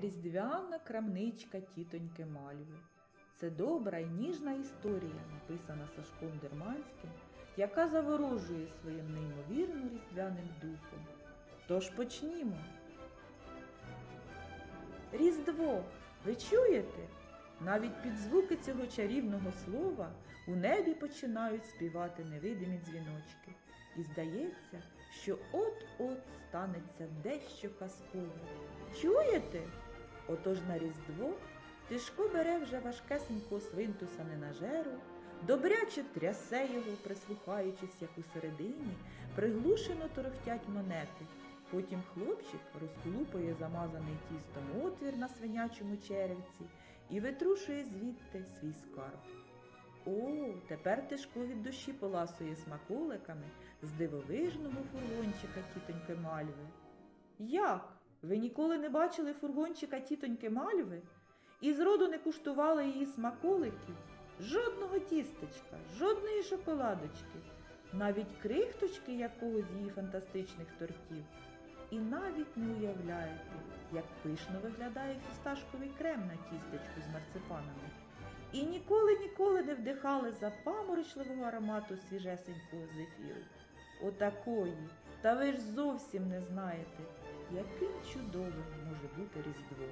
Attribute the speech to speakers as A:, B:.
A: Різдвяна крамничка тітоньки Мальви. Це добра і ніжна історія, написана Сашком Дерманським, яка заворожує своїм неймовірно різдвяним духом. Тож почнімо. Різдво, ви чуєте? Навіть під звуки цього чарівного слова у небі починають співати невидимі дзвіночки. І здається, що от-от станеться дещо казкове. Чуєте? Отож на Різдво Тишко бере вже важкесенького свинтуса ненажеру, добряче трясе його, прислухаючись, як усередині, приглушено торохтять монети. Потім хлопчик розколупує замазаний тістом отвір на свинячому черевці і витрушує звідти свій скарб. О, тепер Тишко від душі поласує смаколиками з дивовижного фургончика тітоньки Мальви. Як? Ви ніколи не бачили фургончика тітоньки Мальви? І зроду не куштували її смаколиків? Жодного тістечка, жодної шоколадочки, навіть крихточки якогось її фантастичних тортів. І навіть не уявляєте, як пишно виглядає фісташковий крем на тістечку з марципанами. І ніколи-ніколи не вдихали запаморочливого аромату свіжесенького зефіру. Отакої. Та ви ж зовсім не знаєте, яким чудовим може бути Різдво.